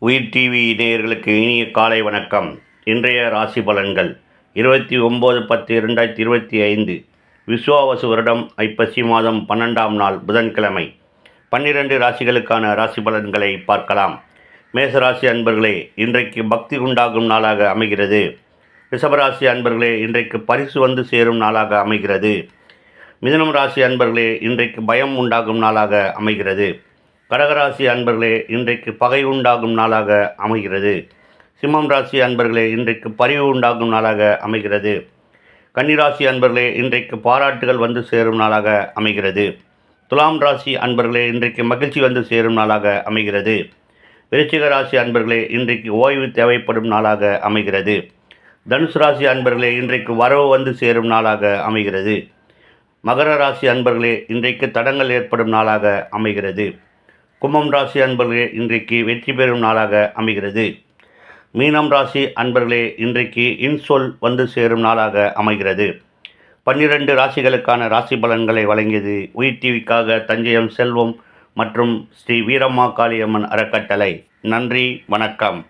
உயிர் டிவி நேயர்களுக்கு இனிய காலை வணக்கம். இன்றைய ராசி பலன்கள். இருபத்தி ஒம்பது பத்து இரண்டாயிரத்தி இருபத்தி ஐந்து. விஸ்வாவசு வருடம் ஐப்பசி மாதம் பன்னெண்டாம் நாள் புதன்கிழமை. பன்னிரண்டு ராசிகளுக்கான ராசி பலன்களை பார்க்கலாம். மேசராசி அன்பர்களே இன்றைக்கு பக்தி உண்டாகும் நாளாக அமைகிறது. ரிஷபராசி அன்பர்களே இன்றைக்கு பரிசு வந்து சேரும் நாளாக அமைகிறது. மிதனம் ராசி அன்பர்களே இன்றைக்கு பயம் உண்டாகும் நாளாக அமைகிறது. கடகராசி அன்பர்களே இன்றைக்கு பகை உண்டாகும் நாளாக அமைகிறது. சிம்மம் ராசி அன்பர்களே இன்றைக்கு பரிவு உண்டாகும் நாளாக அமைகிறது. கன்னிராசி அன்பர்களே இன்றைக்கு பாராட்டுகள் வந்து சேரும் நாளாக அமைகிறது. துலாம் ராசி அன்பர்களே இன்றைக்கு மகிழ்ச்சி வந்து சேரும் நாளாக அமைகிறது. விருச்சிக ராசி அன்பர்களே இன்றைக்கு ஓய்வு தேவைப்படும் நாளாக அமைகிறது. தனுசு ராசி அன்பர்களே இன்றைக்கு வரவு வந்து சேரும் நாளாக அமைகிறது. மகர ராசி அன்பர்களே இன்றைக்கு தடங்கள் ஏற்படும் நாளாக அமைகிறது. கும்பம் ராசி அன்பர்களே இன்றைக்கு வெற்றி பெறும் நாளாக அமைகிறது. மீனம் ராசி அன்பர்களே இன்றைக்கு இன்சொல் வந்து சேரும் நாளாக அமைகிறது. பன்னிரண்டு ராசிகளுக்கான ராசி பலன்களை வழங்கியது உயிர் டிவிக்காக தஞ்சையம் செல்வம் மற்றும் ஸ்ரீ வீரம்மா காளியம்மன் அறக்கட்டளை. நன்றி வணக்கம்.